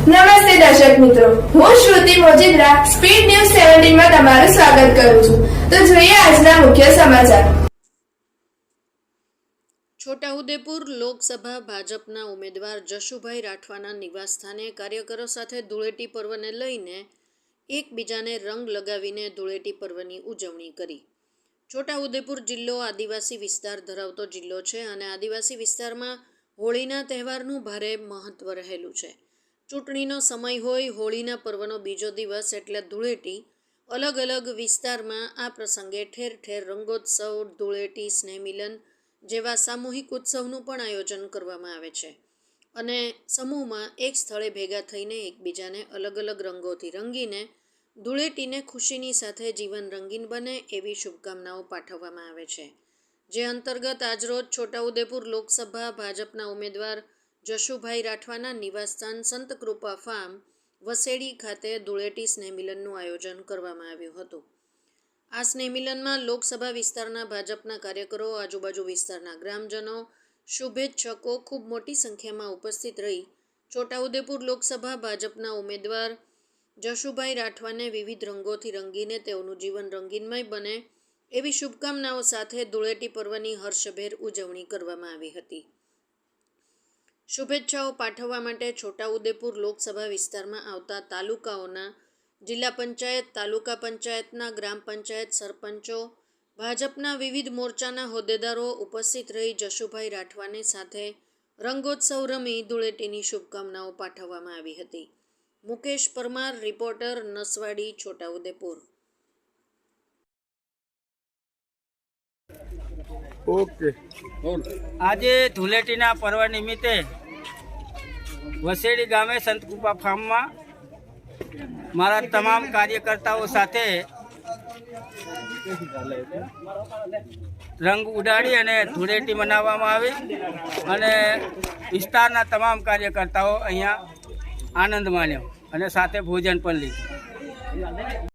નમસ્તે દર્શક મિત્રો. હું શ્રુતિ મોજીદ્રા, સ્પીડ ન્યૂઝ સેવન્ટીનમાં તમારું સ્વાગત કરું છું. તો જોઈએ આજના મુખ્ય સમાચાર. છોટાઉદેપુર લોકસભા ભાજપના ઉમેદવાર જશુભાઈ રાઠવાના નિવાસસ્થાને કાર્યકરો સાથે ધૂળેટી પર્વને લઈને એકબીજાને રંગ લગાવીને ધૂળેટી પર્વની ઉજવણી કરી. છોટાઉદેપુર જિલ્લો આદિવાસી વિસ્તાર ધરાવતો જિલ્લો છે અને આદિવાસી વિસ્તારમાં હોળીના તહેવારનું ભારે મહત્ત્વ રહેલું છે. ચૂંટણીનો સમય હોય, હોળીના પર્વનો બીજો દિવસ એટલે ધૂળેટી, અલગ અલગ વિસ્તારમાં આ પ્રસંગે ઠેર ઠેર રંગોત્સવ, ધૂળેટી, સ્નેહમિલન જેવા સામૂહિક ઉત્સવનું પણ આયોજન કરવામાં આવે છે. અને સમૂહમાં એક સ્થળે ભેગા થઈને એકબીજાને અલગ અલગ રંગોથી રંગીને ધૂળેટીને ખુશીની સાથે જીવન રંગીન બને એવી શુભકામનાઓ પાઠવવામાં આવે છે. જે અંતર્ગત આજરોજ છોટાઉદેપુર લોકસભા ભાજપના ઉમેદવાર જશુભાઈ રાઠવાના નિવાસસ્થાન સંતકૃપા ફાર્મ વસેડી ખાતે ધૂળેટી સ્નેહમિલનનું આયોજન કરવામાં આવ્યું હતું. આ સ્નેહમિલનમાં લોકસભા વિસ્તારના ભાજપના કાર્યકરો, આજુબાજુ વિસ્તારના ગ્રામજનો, શુભેચ્છકો ખૂબ મોટી સંખ્યામાં ઉપસ્થિત રહી છોટાઉદેપુર લોકસભા ભાજપના ઉમેદવાર જશુભાઈ રાઠવાને વિવિધ રંગોથી રંગીને તેઓનું જીવન રંગીનમય બને એવી શુભકામનાઓ સાથે ધૂળેટી પર્વની હર્ષભેર ઉજવણી કરવામાં આવી હતી. શુભેચ્છાઓ પાઠવવા માટે છોટાઉદેપુર લોકસભા વિસ્તારમાં આવતા તાલુકાઓના જિલ્લા પંચાયત તાલુકા પંચાયતના ગ્રામ પંચાયત સરપંચો ભાજપના વિવિધ મોરચાના હોદ્દેદારો ઉપસ્થિત રહી જશુભાઈ રાઠવાની સાથે રંગોત્સવ રમી ધૂળેટીની શુભકામનાઓ પાઠવવામાં આવી હતી. મુકેશ પરમાર રિપોર્ટર નસવાડી છોટાઉદેપુર. ઓકે. આજે ધૂળેટીના પર્વ નિમિત્તે વસેડી ગામે સંતકૃપા ફાર્મમાં મારા તમામ કાર્યકર્તાઓ સાથે રંગ ઉડાડી અને ધૂળેટી મનાવવામાં આવી અને વિસ્તારના તમામ કાર્યકર્તાઓ અહીંયા આનંદ માણ્યો અને સાથે ભોજન પણ લીધું.